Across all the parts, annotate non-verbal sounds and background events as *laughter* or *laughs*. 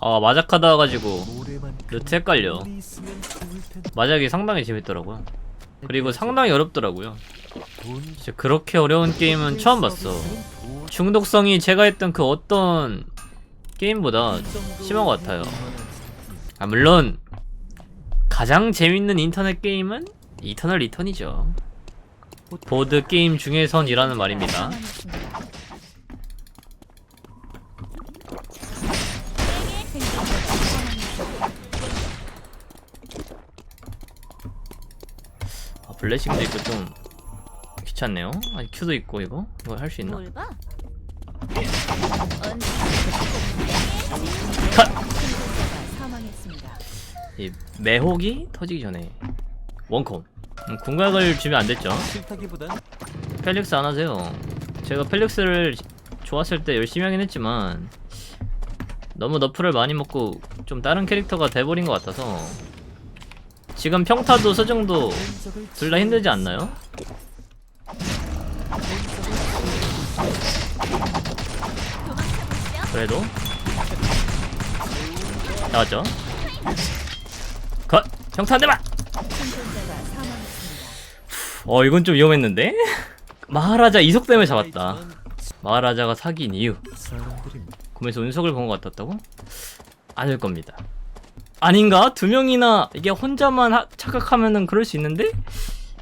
아 마작하다 노래만 루트 헷갈려. 마작이 상당히 재밌더라고요. 그리고 상당히 어렵더라고요. 돈 진짜 그렇게 어려운 게임은 처음 봤어. 중독성이 제가 했던 그 어떤 게임보다 심한 것 같아요. 아 물론 가장 재밌는 인터넷 게임은 이터널 리턴이죠. 보드 게임 중에선이라는 말입니다 블레싱도 있고 좀 귀찮네요. 아 큐도 있고 이거? 이거 할 수 있나? 컷! 이 매혹이 터지기 전에 원콤. 음, 궁각을 주면 안 됐죠. 펠릭스 안 하세요. 제가 펠릭스를 좋았을 때 열심히 하긴 했지만 너무 너프를 많이 먹고 좀 다른 캐릭터가 돼버린 것 같아서 지금 평타도 서정도 둘 다 힘들지 않나요? 그래도 나왔죠? 컷! 평타 한 대만! 어 이건 좀 위험했는데? *laughs* 마하라자 이석 때문에 잡았다 마하라자가 사기인 이유 구매에서 운석을 본 것 같았다고? 아닐 겁니다 아닌가? 두 명이나 이게 혼자만 하- 착각하면은 그럴 수 있는데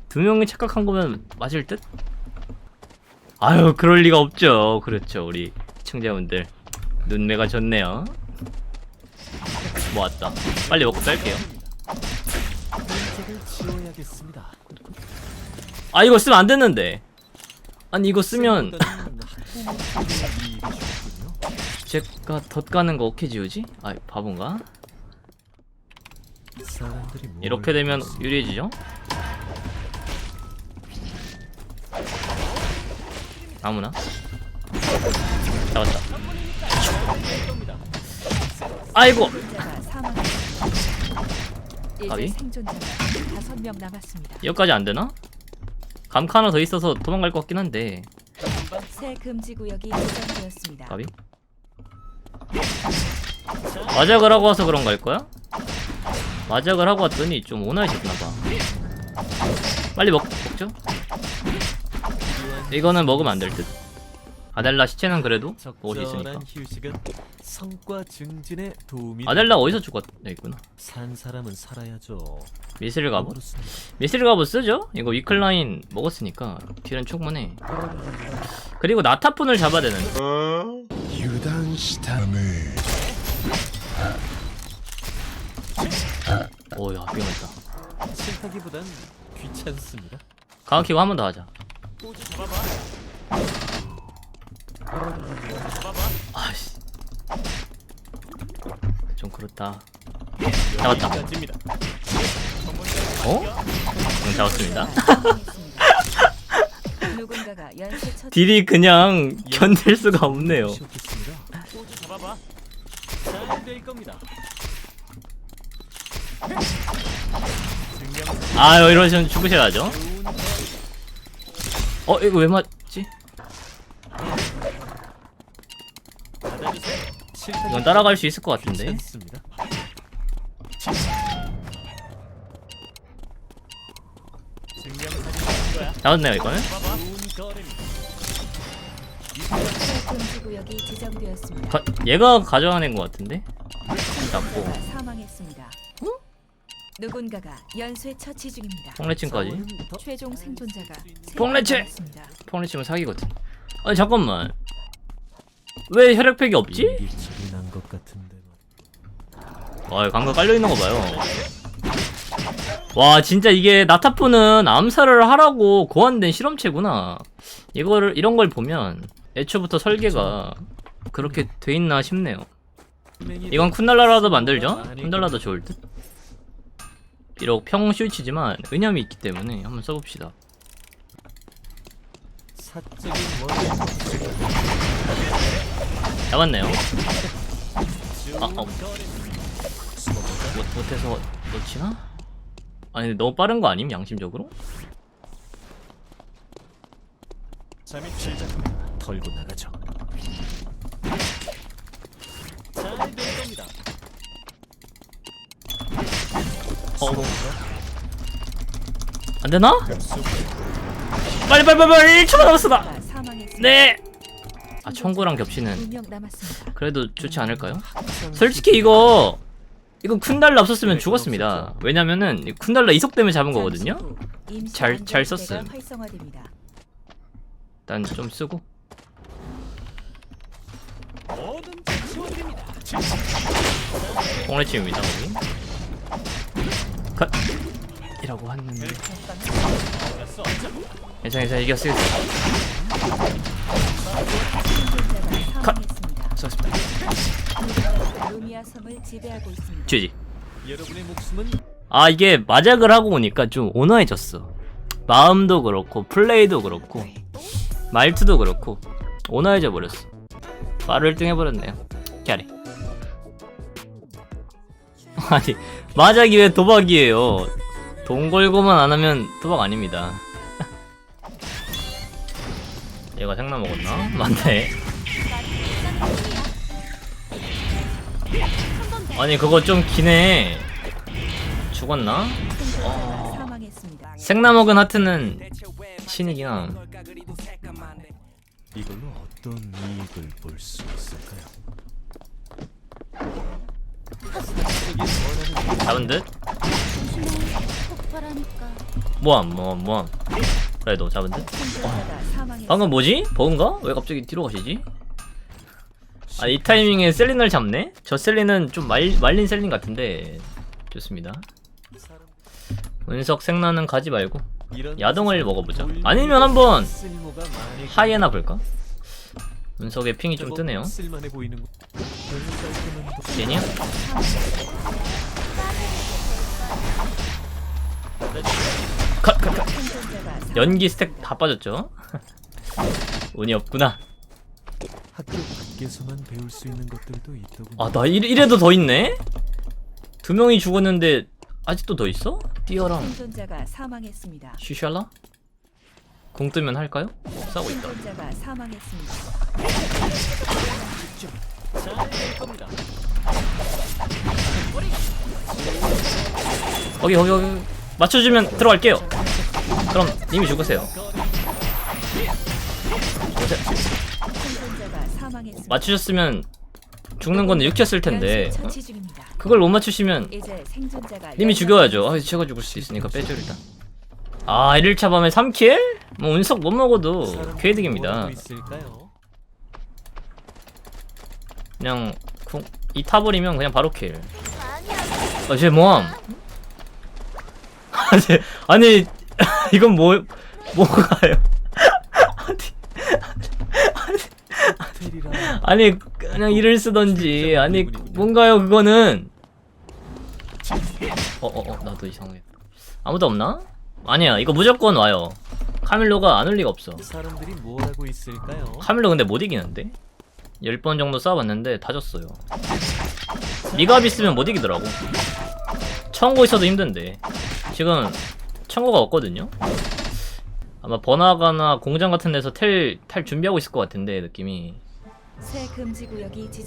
두 명이 착각한 거면 맞을 듯? 아유 그럴 리가 없죠 그렇죠 우리 시청자분들 눈매가 좋네요 모았다 빨리 먹고 뺄게요. 아 이거 쓰면 안 됐는데 아니 이거 쓰면. *laughs* 제가 덧 가는 거 어떻게 지우지? 아 바본가? 이렇게 되면? 유리해지죠? 아무나 잡았다 아이고 남았습니다. 여기까지 안 되나? 감카 하나 더 있어서 도망갈 것 같긴 한데 새 금지 구역이 지정되었습니다. 까비 마작을 하고 와서 그런 걸 거야? 마작을 하고 왔더니 좀 온화해졌나봐. 빨리 먹, 먹죠? 이거는 먹으면 안 될듯. 아델라 시체는 그래도 먹을 있으니까. 아델라 어디서 죽었.. 있구나. 산 사람은 살아야죠. 미스릴 갑옷? 미스릴 갑옷 쓰죠? 이거 위클라인 먹었으니까 딜은 충분해. 그리고 나타폰을 잡아야 되는데. 어? 유단시타네. 오야 위험했다 싫다기보단 귀찮습니다. 강화 키고 한 번 더 하자 아씨 좀 그렇다 잡았다 까지입니다. 어? 응 잡았습니다 사망했습니다. 누군가가 연쇄 처치 딜이 그냥 견딜 수가 없네요. 잡아봐. 잘 될 겁니다. 아유 이러시면 죽으셔야죠 어 이거 왜 맞지? 이건 따라갈 수 있을 것 같은데. 잡았네요 이거는. 가, 얘가 가져가는 것 같은데 잡고 사망했습니다. 누군가가 연쇄 처치 중입니다. 더 최종 생존자가! 명 남았습니다. 폭레치면 사기거든 아니 잠깐만 왜 혈액팩이 없지? 난것 같은데. 와 감각 깔려 있는 거 봐요 와 진짜 이게 나타푸는 암살을 하라고 고안된 실험체구나 이거를 이런 걸 보면 애초부터 설계가 그렇게 돼 있나 싶네요 이건 쿤달라라도 만들죠? 쿤달라도 좋을 듯 비록 평 스위치지만 의념이 있기 때문에 한번 써봅시다 잡았네요 아, 어. 못, 못해서 놓치나? 아니 근데 너무 빠른 거 아님 양심적으로? 털고 나가죠. 어. 안 되나? 빨리 빨리 빨리 빨리 1초만 남았어 나. 네. 아 청구랑 겹치는. 그래도 좋지 않을까요? 솔직히 이거 이거 쿤달라 없었으면 죽었습니다. 왜냐면은 이 쿤달라 이석 때문에 잡은 거거든요. 잘- 잘 썼음. 일단 좀 쓰고. 꽁레침입니다 거기. 컷. 이라고 했는데. 괜찮아 괜찮아 이겼어 이겼어. 컷. 수고하셨습니다. 목숨은 아 이게 마작을 하고 오니까 좀 온화해졌어 마음도 그렇고 플레이도 그렇고 말투도 그렇고 온화해져 버렸어 바로 1등 해버렸네요 캐리 *laughs* 아니 마작이 왜 도박이에요 돈 걸고만 안 하면 도박 아닙니다 *laughs* 얘가 생나 먹었나? *laughs* 맞네 아니 그거 좀 기네 죽었나? 생나 먹은 하트는 신이긴 함 이걸로 어떤 이익을 볼 수 있을까요? 잡은 듯? 모함 모함 모함 그래도 잡은 듯? 방금 뭐지? 버그인가? 왜 갑자기 뒤로 가시지? 아 이 타이밍에 셀린을 잡네? 저 셀린은 좀 말, 말린 셀린 같은데 좋습니다 운석 생나는 가지 말고 야동을 먹어보자 돌- 아니면 한번 하이에나 볼까? 운석의 핑이 좀 뜨네요 쓸만해 보이는 거. 얘냐? 컷, 컷, 컷. 연기 스택 다 빠졌죠? *laughs* 운이 없구나 학교 밖에서만 배울 수 있는 것들도 있더군요. 아 나 이래도 더 있네? 두 명이 죽었는데 아직도 더 있어? 띠어랑 생존자가 사망했습니다. 쉬샬라? 공 뜨면 할까요? 싸우고 있다 생존자가 사망했습니다. 거기 거기 거기 맞춰주면 들어갈게요 그럼 이미 죽으세요 죽으세요. 생존자가 사망했습니다. 맞추셨으면 죽는 건 유키였을 텐데 연쇄 어? 처치 중입니다. 그걸 못 맞추시면 이제 생존자가 님이 열 죽여야죠 아 제가 죽을 수 있으니까 빼죠 일단 아 1일차 밤에 3킬? 뭐 운석 못 먹어도 괴득입니다? 그냥 궁- 이 타버리면 그냥 바로 킬. 아, 쟤 뭐함? *laughs* 아니, 아니, *laughs* 이건 뭐, 뭐가요? *laughs* 호텔이라 아니, 그냥 일을 쓰던지, 아니, 뭔가요, 그거는? 어, 어, 어, 나도 이상해. 아무도 없나? 아니야, 이거 무조건 와요. 카밀로가 안 올 리가 없어. 사람들이 뭘 하고 있을까요? 카밀로 근데 못 이기는데? 10번 정도 싸워봤는데 다 졌어요. 미갑 있으면 못 이기더라고. 청고 있어도 힘든데. 지금 청고가 없거든요? 아마 번화가나 공장 같은 데서 텔, 탈 준비하고 있을 것 같은데, 느낌이.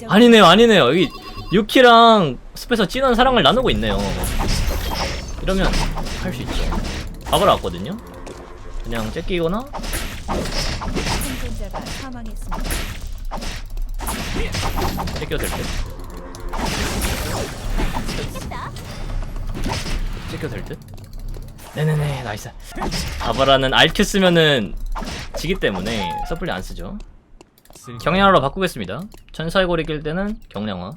아니네요, 아니네요. 여기 유키랑 숲에서 진한 사랑을 나누고 있네요. 이러면 할 수 있죠. 밥을 왔거든요? 그냥 째끼거나 생존자가 사망했습니다. 째껴도 될 듯. 째껴도 될 듯. 네네네, 나이스. 바바라는 RQ 쓰면은 지기 때문에 서플리 안 쓰죠. 경량화로 바꾸겠습니다. 천사의 고리 낄 때는 경량화.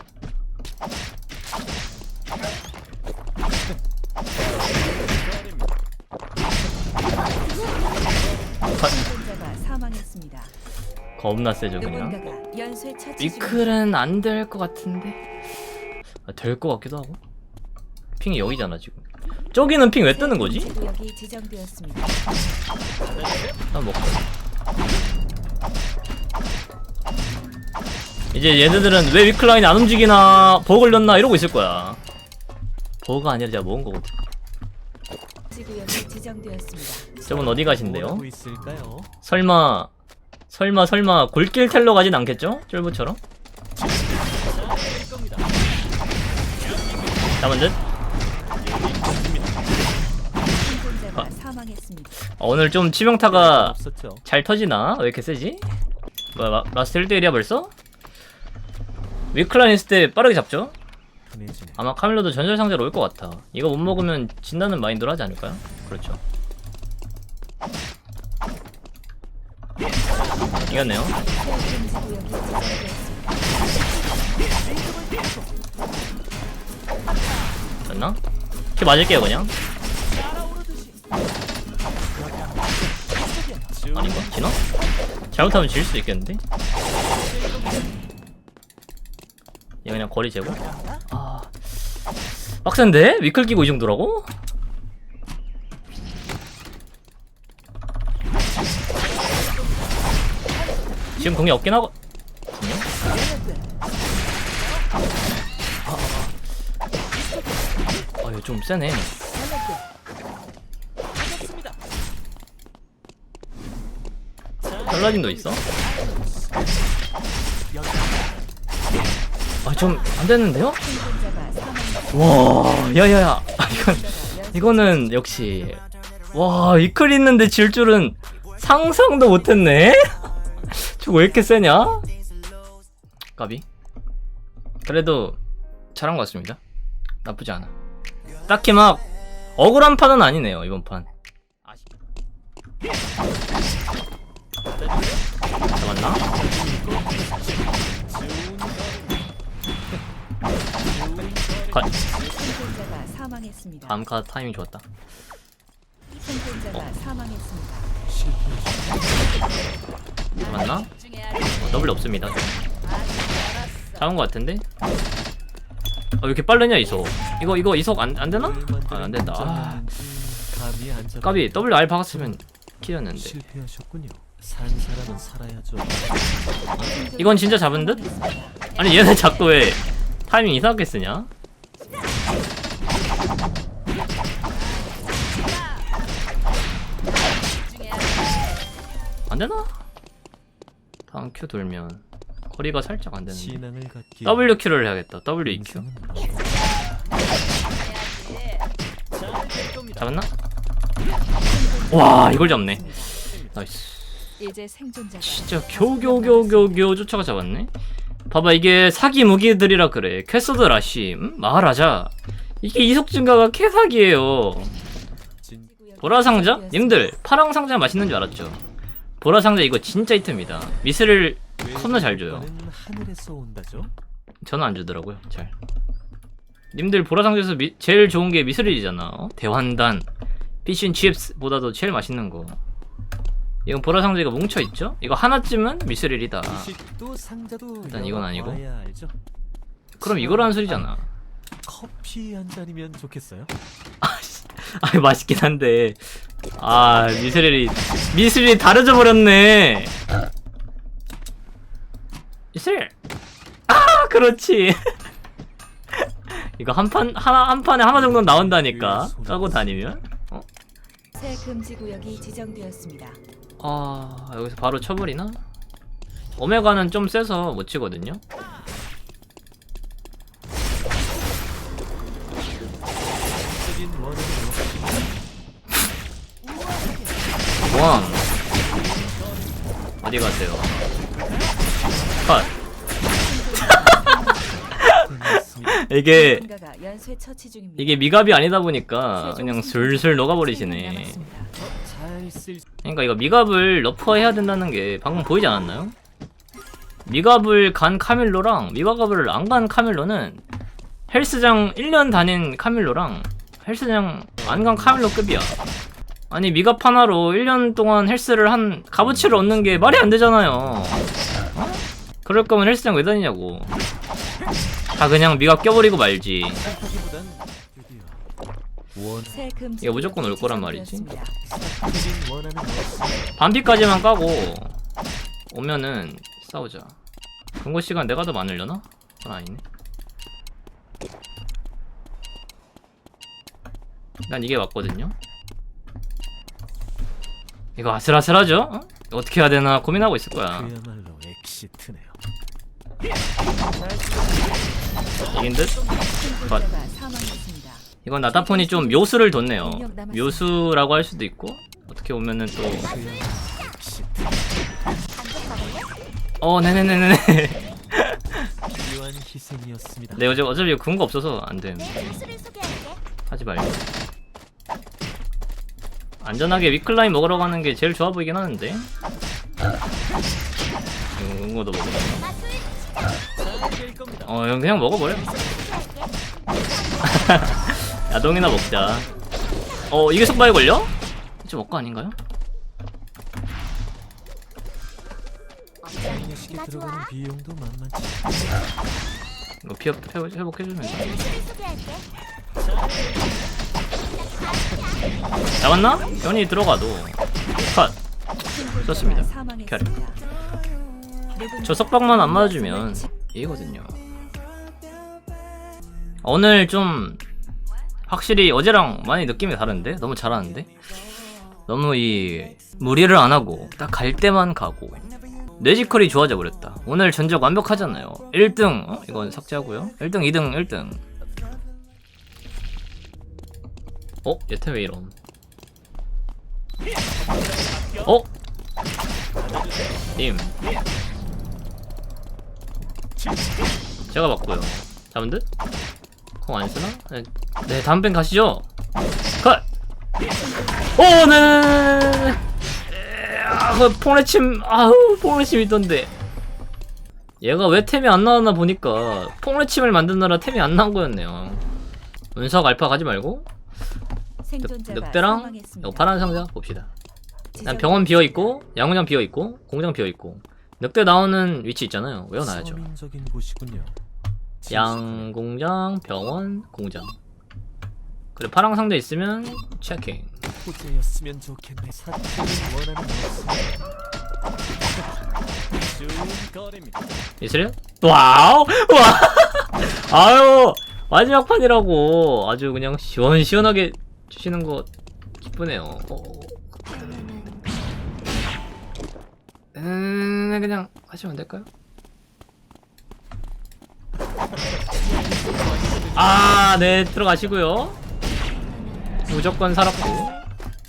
생존자가 사망했습니다. 겁나 세죠, 그냥. 누군가가 연쇄 처치 중입니다. 위클은 안 될 것 같은데. 아, 될 것 같기도 하고. 핑이 여기잖아, 지금. 저기는 핑 왜 뜨는 거지? 구역이 지정되었습니다. 한번 먹자. 이제 얘네들은 왜 위클라인이 안 움직이나 버그 걸렸나 이러고 있을 거야. 버그가 아니라 제가 먹은 거거든. 금지 구역이 지정되었습니다. 저분 어디 뭘 가신대요? 설마 설마 설마 골길 텔러 가진 않겠죠? 쫄보처럼? 잡은 듯? 사망했습니다. 어, 오늘 좀 치명타가 없었죠. 잘 터지나? 왜 이렇게 세지? 뭐야 마, 마스터 1대1이야 벌써? 위클라인 있을 때 빠르게 잡죠? 아마 카밀로도 전설상자로 올 것 같아 이거 못 먹으면 진다는 마인드로 하지 않을까요? 그렇죠 이겼네요. 됐나? 키 맞을게요 그냥 아닌가? 지나? 잘못하면 질 수도 있겠는데? 얘 그냥 거리 재고? 아... 빡센데? 위클 끼고 이 정도라고? 지금 공이 없긴 하고 분명? 아, 이거 좀 세네. 팔라딘도 있어? 아, 좀 안 되는데요? 와, 야야야. 아, 이건 이거는 역시 와, 이클 있는데 질 줄은 상상도 못 했네. 저거 왜 이렇게 세냐? 까비. 그래도 잘한 것 같습니다. 나쁘지 않아. 딱히 막 억울한 판은 아니네요 이번 판. 잡았나? 가, 생존자가 사망했습니다. 다음 카드 타이밍 좋았다. 생존자가 사망했습니다. 맞나? 어, 더블 없습니다. 잡은 것 같은데? 아, 왜 이렇게 빠르냐 이속? 이거 이거 이속 안, 안 되나? 아, 안 된다. 아. 까비 W R 박았으면 키였는데. 실패하셨군요. 산 사람은 살아야죠. 이건 진짜 잡은 듯? 아니 얘네 자꾸 왜 타이밍 이상하게 쓰냐? 안 되나? 다음 Q 돌면 거리가 살짝 안 되는데. 신앙을 갖기. W Q를 해야겠다. W E Q. 인생은 잡았나? 와 이걸 잡네. 나이스. 이제 생존자가 진짜 교교교교교 쫓아가 잡았네. 봐봐 이게 사기 무기들이라 그래. 퀘서드 라시, 음? 마하라자. 이게 이속 증가가 개사기예요. 진 보라 상자? 님들 파랑 상자 맛있는 줄 알았죠? 보라 상자 이거 진짜 히트입니다. 미스를 겁나 잘 줘요. 저는 안 주더라고요. 잘. 님들 보라 상자에서 미- 제일 좋은 게 미스릴이잖아. 어? 대환단, 피쉬 칩스보다도 제일 맛있는 거. 이건 보라 상자가 뭉쳐 있죠? 이거 하나쯤은 미스릴이다. 일단 이건 아니고. 그럼 이거라는 소리잖아. 커피 한 잔이면 좋겠어요. 아 맛있긴 한데 아 미스릴이 미스릴이 다려져 버렸네. 미스릴. 아 그렇지. *laughs* 이거 한 판 하나 한 판에 하나 정도 나온다니까 까고 다니면. 어? 새 금지 구역이 지정되었습니다. 아 여기서 바로 쳐버리나? 오메가는 좀 세서 못 치거든요. 이게. 이게 미갑이 아니다 보니까 그냥 슬슬 세 녹아버리시네. 잘쓸 그러니까 이거 미갑을 러프해야 된다는 게 방금 보이지 않았나요? 미갑을 간 카밀로랑 미갑을 안 간 카밀로는 헬스장 1년 다닌 카밀로랑 헬스장 안 간 카밀로급이야. 아니 미갑 하나로 1년 동안 헬스를 한 값어치를 얻는 게 말이 안 되잖아요. 어? 그럴 거면 헬스장 왜 다니냐고. 다 그냥 미갑 껴버리고 말지. 이거 무조건 올 거란 말이지. 반피까지만 까고 오면은 싸우자. 경고 시간 내가 더 많으려나? 그건 아니네. 난 이게 맞거든요. 이거 아슬아슬하죠? 어? 어떻게 해야 되나 고민하고 있을 거야. 이긴 듯? 사망했습니다. 이건 나타폰이 좀 묘수를 뒀네요. 묘수라고 할 수도 있고 어떻게 보면은 또 어, 네네네네. 필요한 희생이었습니다. 네, 어차피 어차피 근거 없어서 안 됨. 소개할게. 하지 말고. 안전하게 위클라인 먹으러 가는 게 제일 좋아 보이긴 하는데. 이거. 될 겁니다. 어, 형 그냥 먹어버려. *laughs* 야동이나 먹자. 어, 이게 속바에 걸려? 좀 먹고 아닌가요? 들어가는. 비용도 만만치. 이거 피업 회복, 회복해주면 돼. 잡았나? 변이 들어가도 컷. 사망했습니다. 누군가 저 석방만 안 맞아주면 이거든요. 오늘 좀 확실히 어제랑 많이 느낌이 다른데 너무 잘하는데 너무 이 무리를 안 하고 딱 갈 때만 가고 뇌지컬이 좋아져 버렸다. 오늘 전적 완벽하잖아요. 1등 어? 이건 삭제하고요. 1등, 2등, 1등. 어? 여태 왜 이럼? 어? 님 제가 맞고요. 잡은 듯? 공안 쓰나? 네, 네 다음 밴 가시죠. 컷. 오, 네네네네네. 아, 그 폭래침, 아우, 폭래침 있던데. 얘가 왜 템이 안 나왔나 보니까 폭래침을 만드느라 템이 안 나온 거였네요. 운석 알파 가지 말고 생존자가 늑대랑 파란 상자 봅시다. 난 병원 비어 있고 양훈장 비어 있고 공장 비어 있고 늑대 나오는 위치 있잖아요. 외워놔야죠. 서민적인 곳이군요. 양공장, 병원, 공장. 그래 파랑 상자 있으면 체킹. 호재였으면 좋겠네. 사치를 원하는 좋은 거래입니다. 이슬이요? 와우! 와! *laughs* 아유! 마지막 판이라고 아주 그냥 시원시원하게 주시는 거 기쁘네요. 어. 음, 그냥 하시면 안 될까요? 아, 네, 들어가시고요. 무조건 살았고.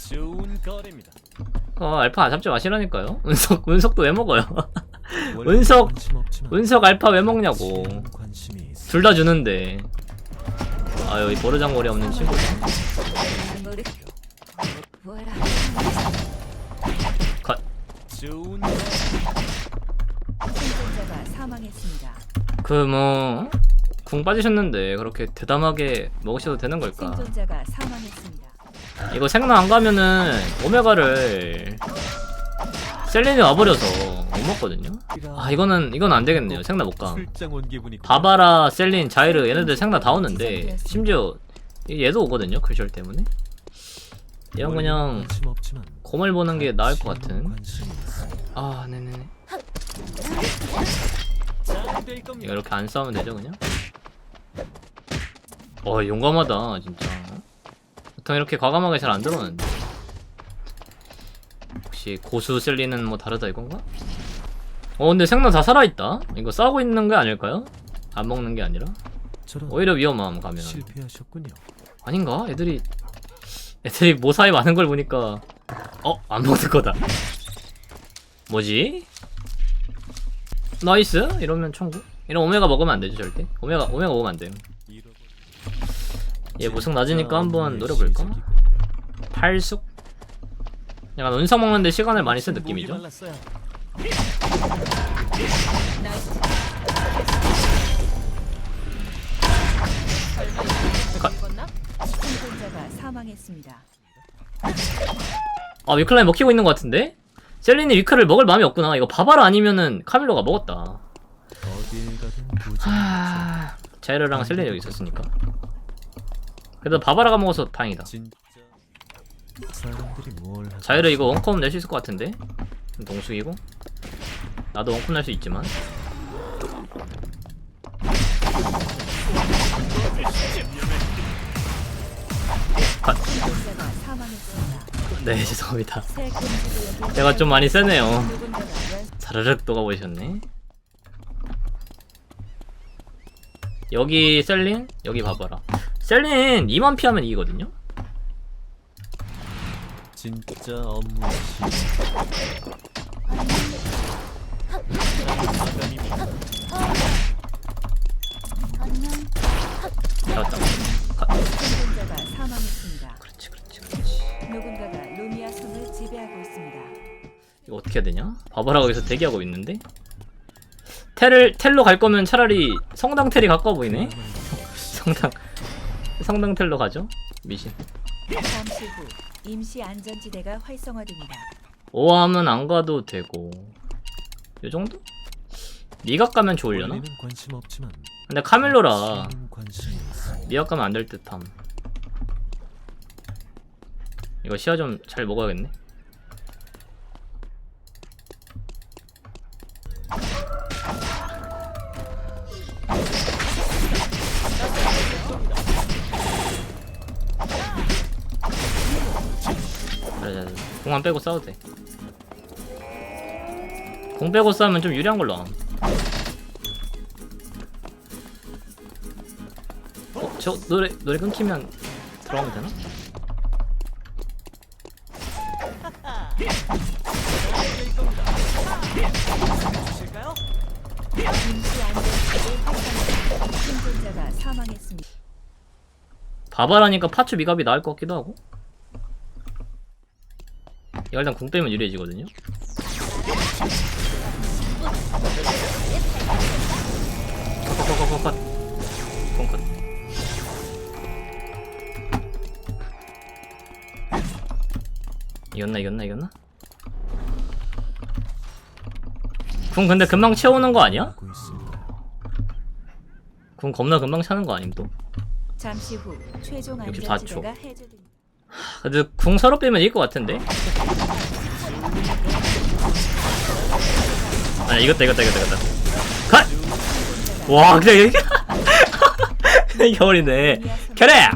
좋은 거래입니다. 어, 알파 잡지 마시라니까요. *laughs* 운석, 운석도 왜 먹어요? *laughs* 없지만 운석 알파 왜 먹냐고. 둘 다 주는데. 아유, 이 버르장머리 없는 뭐라 컷. 사망했습니다. 그 뭐, 궁 빠지셨는데 그렇게 대담하게 먹으셔도 되는 걸까? 생존자가 사망했습니다. 이거 생나 안 가면은 오메가를 셀린이 와버려서 못 먹거든요? 아, 이거는, 이건 안 되겠네요. 생나 못 가. 출장 온 기분이 바바라, 셀린, 자이르 얘네들 생나 다 오는데 심지어 얘도 오거든요. 크리셜 때문에. 이건 그냥 관심 없지만 곰을 보는 게 나을 것 같은. 있어. 아, 네네네. 이렇게 안 싸우면 되죠 그냥? 어 용감하다 진짜 보통 이렇게 과감하게 잘 안 들어오는데 혹시 고수 셀리는 뭐 다르다 이건가? 어 근데 생나 다 살아있다 이거 싸우고 있는 게 아닐까요? 안 먹는 게 아니라 오히려 위험함 가면 실패하셨군요. 아닌가? 애들이 애들이 모사에 많은 걸 보니까 어? 안 먹는 거다 뭐지? 나이스 이러면 청구 이런 오메가 먹으면 안 되죠 절대 오메가 오메가 먹으면 안 돼요 얘 무슨 낮으니까 한번 노려볼까? 팔숙? 약간 운석 먹는데 시간을 많이 쓴 느낌이죠. 아 위클라인 먹히고 있는 것 같은데? 셀린이 위클을 먹을 마음이 없구나 이거 바바라 아니면은 카밀로가 먹었다. 하... 자이르랑 셀린이 여기 있었으니까 그래도 바바라가 먹어서 다행이다? 자이르 이거 원컴 낼 수 있을 것 같은데 동숙이고 나도 원컴 낼 수 있지만 사망했습니다. 네 *laughs* 죄송합니다. 제가 좀 많이 세네요. 사르륵 녹아보셨네. 여기 셀린? 여기 봐봐라. 셀린 2만 피하면 이기거든요? 진짜 업무 시 잡았다 생존자가 이거 어떻게 해야 되냐? 바바라가 여기서 대기하고 있는데 텔을 텔로 갈 거면 차라리 성당 텔이 가까워 보이네. *laughs* 성당 성당 텔로 가죠. 미신. 잠시 후 임시 안전지대가 활성화됩니다. 오함은 안 가도 되고 요 정도? 미각 가면 좋으려나? 원래는 관심 없지만 근데 카멜로라 지금 관심이 있어. 미각 가면 안 될 듯함. 이거 시야 좀 잘 먹어야겠네. 안 빼고 싸워도 돼. 공 빼고 싸우면 좀 유리한 걸로 함. 어, 저 노래 노래 끊기면 들어가면 되나? *laughs* 바바라니까 파츠 미갑이 나을 것 같기도 하고. 이거 일단 공 빼면 유리해지거든요. 컷컷컷컷컷. 공컷. 이겼나 이겼나 이겼나? 궁 근데 금방 채우는 거 아니야? 궁 겁나 금방 차는 거 아님 또? 잠시 후 최종 64초. 안전지대가 해제됩니다. 근데 궁 서로 빼면 이길 것 같은데? 아니 이겼다 이겼다 이겼다 이겼다 컷! 와 이게 어리네 루미아 섬을 결해!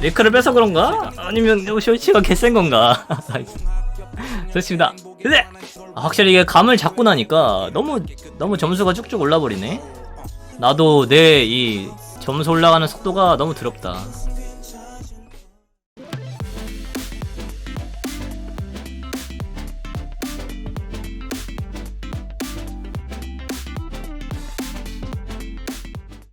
리크를 뺏어 그런가? 아니면 쇼치가 개센 건가? *laughs* 좋습니다 근데 아, 확실히 이게 감을 잡고 나니까 너무 너무 점수가 쭉쭉 올라버리네 나도 내 이 점수 올라가는 속도가 너무 더럽다